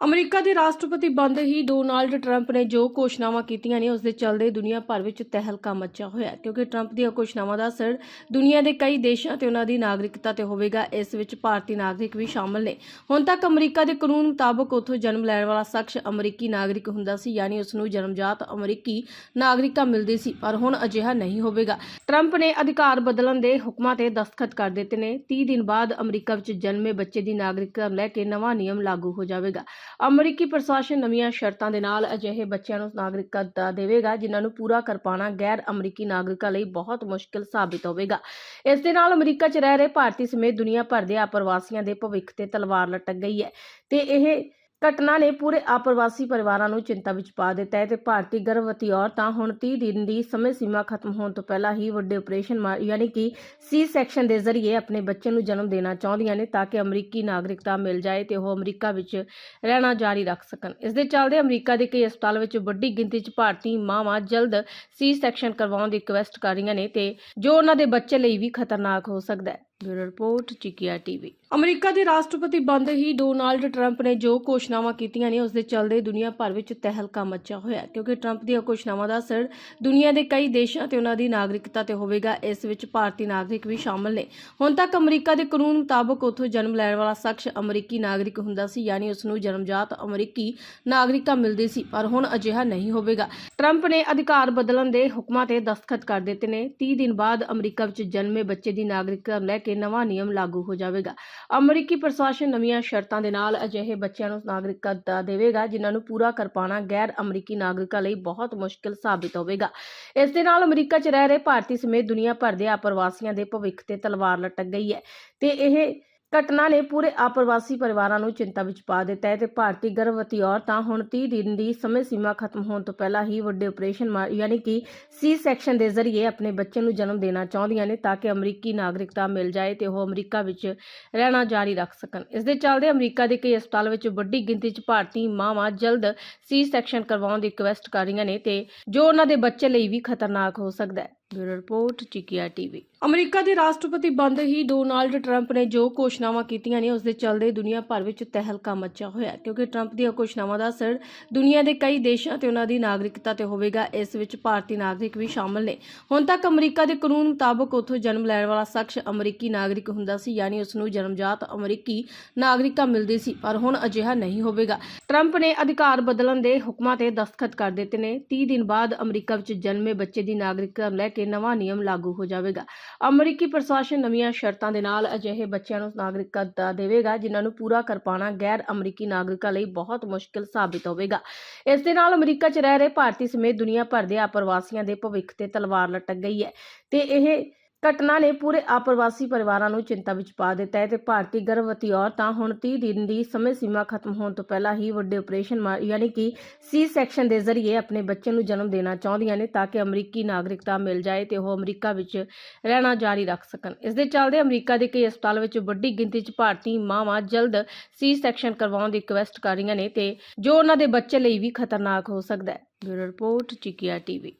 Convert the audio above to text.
America ਦੇ ਰਾਸ਼ਟਰਪਤੀ ਬਣਦੇ ਹੀ ਡੋਨਾਲਡ ਟਰੰਪ ਨੇ ਜੋ ਘੋਸ਼ਣਾਵਾਂ ਕੀਤੀਆਂ ਨੇ ਉਸ ਦੇ ਚੱਲਦੇ ਦੁਨੀਆ ਭਰ ਵਿੱਚ ਤਹਿਲਕਾ ਮੱਚਿਆ ਹੋਇਆ ਕਿਉਂਕਿ ਟਰੰਪ ਦੀਆਂ ਘੋਸ਼ਣਾਵਾਂ ਦਾ ਅਸਰ ਦੁਨੀਆ ਦੇ ਕਈ ਦੇਸ਼ਾਂ ਤੇ ਉਹਨਾਂ ਦੀ ਨਾਗਰਿਕਤਾ ਤੇ ਹੋਵੇਗਾ, ਇਸ ਵਿੱਚ ਭਾਰਤੀ ਨਾਗਰਿਕ ਵੀ ਸ਼ਾਮਲ ਨੇ। ਹੁਣ ਤੱਕ ਅਮਰੀਕਾ ਦੇ ਕਾਨੂੰਨ ਮੁਤਾਬਕ ਉੱਥੋਂ ਜਨਮ ਲੈਣ ਵਾਲਾ ਸ਼ਖਸ ਅਮਰੀਕੀ ਨਾਗਰਿਕ ਹੁੰਦਾ ਸੀ, ਯਾਨੀ ਉਸ ਨੂੰ ਜਨਮਜਾਤ ਅਮਰੀਕੀ ਨਾਗਰਿਕਤਾ ਮਿਲਦੀ ਸੀ, ਪਰ ਹੁਣ ਅਜਿਹਾ ਨਹੀਂ ਹੋਵੇਗਾ। ਟਰੰਪ ਨੇ ਅਧਿਕਾਰ ਬਦਲਣ ਦੇ ਹੁਕਮਾਂ ਤੇ ਦਸਤਖਤ ਕਰ ਦਿੱਤੇ ਨੇ। 30 ਦਿਨ ਬਾਅਦ ਅਮਰੀਕਾ ਵਿੱਚ ਜਨਮੇ ਬੱਚੇ ਦੀ ਨਾਗਰਿਕਤਾ ਨੂੰ ਲੈ ਕੇ ਨਵਾਂ ਨਿਯਮ ਲਾਗੂ ਹੋ ਜਾਵੇਗਾ। ਅਮਰੀਕੀ ਪ੍ਰਸ਼ਾਸਨ ਨਵੀਆਂ ਸ਼ਰਤਾਂ ਦੇ ਨਾਲ ਅਜਿਹੇ ਬੱਚਿਆਂ ਨੂੰ ਨਾਗਰਿਕਤਾ ਦੇਵੇਗਾ, ਜਿਨ੍ਹਾਂ ਨੂੰ ਪੂਰਾ ਕਰ ਪਾਉਣਾ ਗੈਰ ਅਮਰੀਕੀ ਨਾਗਰਿਕਾਂ ਲਈ ਬਹੁਤ ਮੁਸ਼ਕਲ ਸਾਬਿਤ ਹੋਵੇਗਾ। ਇਸ ਦੇ ਨਾਲ ਅਮਰੀਕਾ 'ਚ ਰਹਿ ਰਹੇ ਭਾਰਤੀ ਸਮੇਤ ਦੁਨੀਆ ਭਰ ਦੇ ਅਪਰਵਾਸੀਆਂ ਦੇ ਭਵਿੱਖ ਤੇ ਤਲਵਾਰ ਲਟਕ ਗਈ ਹੈ। ਤੇ ਇਹ ਘਟਨਾ ਨੇ ਪੂਰੇ ਆਪਰਵਾਸੀ ਪਰਿਵਾਰਾਂ ਨੂੰ ਚਿੰਤਾ ਵਿੱਚ ਪਾ ਦਿੱਤਾ ਹੈ ਤੇ ਭਾਰਤੀ ਗਰਭਵਤੀ ਔਰਤਾਂ ਹੁਣ 30 ਦਿਨ ਦੀ ਸਮੇਂ ਸੀਮਾ ਖਤਮ ਹੋਣ ਤੋਂ ਪਹਿਲਾਂ ਹੀ ਵੱਡੇ ਆਪਰੇਸ਼ਨ ਮਾ- ਯਾਨੀ ਕਿ ਸੀ ਸੈਕਸ਼ਨ ਦੇ ਜ਼ਰੀਏ ਆਪਣੇ ਬੱਚੇ ਨੂੰ ਜਨਮ ਦੇਣਾ ਚਾਹੁੰਦੀਆਂ ਨੇ ਤਾਂ ਕਿ ਅਮਰੀਕੀ ਨਾਗਰਿਕਤਾ ਮਿਲ ਜਾਏ ਤੇ ਉਹ ਅਮਰੀਕਾ ਵਿੱਚ ਰਹਿਣਾ ਜਾਰੀ ਰੱਖ ਸਕਣ। ਇਸ ਦੇ ਚੱਲਦੇ ਅਮਰੀਕਾ ਦੇ ਕਈ ਹਸਪਤਾਲ ਵਿੱਚ ਵੱਡੀ ਗਿਣਤੀ 'ਚ ਭਾਰਤੀ ਮਾਵਾਂ ਜਲਦ ਸੀ ਸੈਕਸ਼ਨ ਕਰਵਾਉਣ ਦੀ ਰਿਕਵੈਸਟ ਕਰ ਰਹੀਆਂ ਨੇ ਤੇ ਜੋ ਉਹਨਾਂ ਦੇ ਬੱਚੇ ਲਈ ਵੀ ਖਤਰਨਾਕ ਹੋ ਸਕਦਾ ਹੈ। ਬਿਊਰੋ ਰਿਪੋਰਟ, ਚਿਕਿਆ ਟੀਵੀ। ਅਮਰੀਕਾ ਦੇ ਰਾਸ਼ਟਰਪਤੀ ਬਣਦੇ ਹੀ ਡੋਨਾਲਡ ਟਰੰਪ ਨੇ ਜੋ ਘੋਸ਼ਣਾਵਾਂ ਕੀਤੀਆਂ ਨੇ, ਉਸ ਦੇ ਚੱਲਦੇ ਦੁਨੀਆ ਭਰ ਵਿੱਚ ਤਹਿਲਕਾ ਮਚਿਆ ਹੋਇਆ ਕਿਉਂਕਿ ਟਰੰਪ ਦੀਆਂ ਘੋਸ਼ਣਾਵਾਂ ਦਾ ਅਸਰ ਦੁਨੀਆ ਦੇ ਕਈ ਦੇਸ਼ਾਂ ਤੇ ਉਹਨਾਂ ਦੀ ਨਾਗਰਿਕਤਾ ਤੇ ਹੋਵੇਗਾ, ਇਸ ਵਿੱਚ ਭਾਰਤੀ ਨਾਗਰਿਕ ਵੀ ਸ਼ਾਮਲ ਨੇ। ਹੁਣ ਤੱਕ ਅਮਰੀਕਾ ਦੇ ਕਾਨੂੰਨ ਮੁਤਾਬਕ ਉੱਥੋਂ ਜਨਮ ਲੈਣ ਵਾਲਾ ਸ਼ਖਸ ਅਮਰੀਕੀ ਨਾਗਰਿਕ ਹੁੰਦਾ ਸੀ, ਯਾਨੀ ਉਸ ਨੂੰ ਜਨਮਜਾਤ ਅਮਰੀਕੀ ਨਾਗਰਿਕਤਾ ਮਿਲਦੀ ਸੀ, ਪਰ ਹੁਣ ਅਜਿਹਾ ਨਹੀਂ ਹੋਵੇਗਾ। ਟਰੰਪ ਨੇ ਅਧਿਕਾਰ ਬਦਲਣ ਦੇ ਹੁਕਮਾਂ ਤੇ ਦਸਤਖਤ ਕਰ ਦਿੱਤੇ ਨੇ। 30 ਦਿਨ ਬਾਅਦ ਅਮਰੀਕਾ ਵਿੱਚ ਜਨਮੇ ਬੱਚੇ ਦੀ ਨਾਗਰਿਕਤਾ ਲੈ ਕੇ ਨਵਾਂ ਨਿਯਮ ਲਾਗੂ ਹੋ ਜਾਵੇਗਾ। ਅਮਰੀਕੀ ਪ੍ਰਸ਼ਾਸਨ ਨਵੀਆਂ ਸ਼ਰਤਾਂ ਦੇ ਨਾਲ ਅਜਿਹੇ ਬੱਚਿਆਂ ਨੂੰ ਨਾਗਰਿਕਤਾ ਦੇਵੇਗਾ, ਜਿਨ੍ਹਾਂ ਨੂੰ ਪੂਰਾ ਕਰ ਪਾਉਣਾ ਗੈਰ ਅਮਰੀਕੀ ਨਾਗਰਿਕਾਂ ਲਈ ਬਹੁਤ ਮੁਸ਼ਕਲ ਸਾਬਿਤ ਹੋਵੇਗਾ। ਇਸ ਦੇ ਨਾਲ ਅਮਰੀਕਾ 'ਚ ਰਹਿ ਰਹੇ ਭਾਰਤੀ ਸਮੇਤ ਦੁਨੀਆ ਭਰ ਦੇ ਅਪਰਵਾਸੀਆਂ ਦੇ ਭਵਿੱਖ ਤੇ ਤਲਵਾਰ ਲਟਕ ਗਈ ਹੈ। ਤੇ ਇਹ ਘਟਨਾ ਨੇ ਪੂਰੇ ਆਪਰਵਾਸੀ ਪਰਿਵਾਰਾਂ ਨੂੰ ਚਿੰਤਾ ਵਿੱਚ ਪਾ ਦਿੱਤਾ ਹੈ ਤੇ ਭਾਰਤੀ ਗਰਭਵਤੀ ਔਰਤਾਂ ਹੁਣ 30 ਦਿਨ ਦੀ ਸਮੇਂ ਸੀਮਾ ਖਤਮ ਹੋਣ ਤੋਂ ਪਹਿਲਾਂ ਹੀ ਵੱਡੇ ਆਪਰੇਸ਼ਨ ਮਾ- ਯਾਨੀ ਕਿ ਸੀ ਸੈਕਸ਼ਨ ਦੇ ਜ਼ਰੀਏ ਆਪਣੇ ਬੱਚੇ ਨੂੰ ਜਨਮ ਦੇਣਾ ਚਾਹੁੰਦੀਆਂ ਨੇ ਤਾਂ ਕਿ ਅਮਰੀਕੀ ਨਾਗਰਿਕਤਾ ਮਿਲ ਜਾਏ ਤੇ ਉਹ ਅਮਰੀਕਾ ਵਿੱਚ ਰਹਿਣਾ ਜਾਰੀ ਰੱਖ ਸਕਣ। ਇਸ ਦੇ ਚੱਲਦੇ ਅਮਰੀਕਾ ਦੇ ਕਈ ਹਸਪਤਾਲ ਵਿੱਚ ਵੱਡੀ ਗਿਣਤੀ 'ਚ ਭਾਰਤੀ ਮਾਵਾਂ ਜਲਦ ਸੀ ਸੈਕਸ਼ਨ ਕਰਵਾਉਣ ਦੀ ਰਿਕਵੈਸਟ ਕਰ ਰਹੀਆਂ ਨੇ ਤੇ ਜੋ ਉਹਨਾਂ ਦੇ ਬੱਚੇ ਲਈ ਵੀ ਖਤਰਨਾਕ ਹੋ ਸਕਦਾ ਹੈ। ਬਿਊਰੋ ਰਿਪੋਰਟ, ਚਿਕਿਆ ਟੀਵੀ। ਅਮਰੀਕਾ ਦੇ ਰਾਸ਼ਟਰਪਤੀ ਬਣਦੇ ਹੀ ਡੋਨਾਲਡ ਟਰੰਪ ਨੇ ਜੋ ਘੋਸ਼ਣਾਵਾਂ ਕੀਤੀਆਂ ਨੇ ਉਸ ਦੇ ਚੱਲਦੇ ਦੁਨੀਆ ਭਰ ਵਿੱਚ ਤਹਿਲਕਾ ਮਚਿਆ ਹੋਇਆ ਕਿਉਂਕਿ ਟਰੰਪ ਦੀਆਂ ਘੋਸ਼ਣਾਵਾਂ ਦਾ ਅਸਰ ਦੁਨੀਆ ਦੇ ਕਈ ਦੇਸ਼ਾਂ ਤੇ ਉਹਨਾਂ ਦੀ ਨਾਗਰਿਕਤਾ ਤੇ ਹੋਵੇਗਾ, ਇਸ ਵਿੱਚ ਭਾਰਤੀ ਨਾਗਰਿਕ ਵੀ ਸ਼ਾਮਲ ਨੇ। ਹੁਣ ਤੱਕ ਅਮਰੀਕਾ ਦੇ ਕਾਨੂੰਨ ਮੁਤਾਬਕ ਉੱਥੋਂ ਜਨਮ ਲੈਣ ਵਾਲਾ ਸ਼ਖਸ ਅਮਰੀਕੀ ਨਾਗਰਿਕ ਹੁੰਦਾ ਸੀ, ਯਾਨੀ ਉਸ ਨੂੰ ਜਨਮਜਾਤ ਅਮਰੀਕੀ ਨਾਗਰਿਕਤਾ ਮਿਲਦੀ ਸੀ, ਪਰ ਹੁਣ ਅਜਿਹਾ ਨਹੀਂ ਹੋਵੇਗਾ। ਟਰੰਪ ਨੇ ਅਧਿਕਾਰ ਬਦਲਣ ਦੇ ਹੁਕਮਾਂ ਤੇ ਦਸਤਖਤ ਕਰ ਦਿੱਤੇ ਨੇ। 30 ਦਿਨ ਬਾਅਦ ਅਮਰੀਕਾ ਵਿੱਚ ਜਨਮੇ ਬੱਚੇ ਦੀ ਨਾਗਰਿਕਤਾ ਲੈ ਕੇ ਨਵਾਂ ਨਿਯਮ ਲਾਗੂ ਹੋ ਜਾਵੇਗਾ। ਅਮਰੀਕੀ ਪ੍ਰਸ਼ਾਸਨ ਨਵੀਆਂ ਸ਼ਰਤਾਂ ਦੇ ਨਾਲ ਅਜਿਹੇ ਬੱਚਿਆਂ ਨੂੰ ਨਾਗਰਿਕਤਾ ਦੇਵੇਗਾ, ਜਿਨ੍ਹਾਂ ਨੂੰ ਪੂਰਾ ਕਰ ਪਾਉਣਾ ਗੈਰ ਅਮਰੀਕੀ ਨਾਗਰਿਕਾਂ ਲਈ ਬਹੁਤ ਮੁਸ਼ਕਲ ਸਾਬਿਤ ਹੋਵੇਗਾ। ਇਸ ਦੇ ਨਾਲ ਅਮਰੀਕਾ 'ਚ ਰਹਿ ਰਹੇ ਭਾਰਤੀ ਸਮੇਤ ਦੁਨੀਆ ਭਰ ਦੇ ਅਪਰਵਾਸੀਆਂ ਦੇ ਭਵਿੱਖ ਤੇ ਤਲਵਾਰ ਲਟਕ ਗਈ ਹੈ। ਤੇ ਇਹ ਘਟਨਾ ਨੇ ਪੂਰੇ ਆਪਰਵਾਸੀ ਪਰਿਵਾਰਾਂ ਨੂੰ ਚਿੰਤਾ ਵਿੱਚ ਪਾ ਦਿੱਤਾ ਹੈ ਤੇ ਭਾਰਤੀ ਗਰਭਵਤੀ ਔਰਤਾਂ ਹੁਣ 30 ਦਿਨ ਦੀ ਸਮੇਂ ਸੀਮਾ ਖਤਮ ਹੋਣ ਤੋਂ ਪਹਿਲਾਂ ਹੀ ਵੱਡੇ ਆਪਰੇਸ਼ਨ ਮਾ- ਯਾਨੀ ਕਿ ਸੀ ਸੈਕਸ਼ਨ ਦੇ ਜ਼ਰੀਏ ਆਪਣੇ ਬੱਚੇ ਨੂੰ ਜਨਮ ਦੇਣਾ ਚਾਹੁੰਦੀਆਂ ਨੇ ਤਾਂ ਕਿ ਅਮਰੀਕੀ ਨਾਗਰਿਕਤਾ ਮਿਲ ਜਾਏ ਤੇ ਉਹ ਅਮਰੀਕਾ ਵਿੱਚ ਰਹਿਣਾ ਜਾਰੀ ਰੱਖ ਸਕਣ। ਇਸ ਦੇ ਚੱਲਦੇ ਅਮਰੀਕਾ ਦੇ ਕਈ ਹਸਪਤਾਲ ਵਿੱਚ ਵੱਡੀ ਗਿਣਤੀ 'ਚ ਭਾਰਤੀ ਮਾਵਾਂ ਜਲਦ ਸੀ ਸੈਕਸ਼ਨ ਕਰਵਾਉਣ ਦੀ ਰਿਕਵੈਸਟ ਕਰ ਰਹੀਆਂ ਨੇ ਤੇ ਜੋ ਉਹਨਾਂ ਦੇ ਬੱਚੇ ਲਈ ਵੀ ਖਤਰਨਾਕ ਹੋ ਸਕਦਾ ਹੈ। ਬਿਊਰੋ ਰਿਪੋਰਟ, ਚਿਕਿਆ ਟੀਵੀ।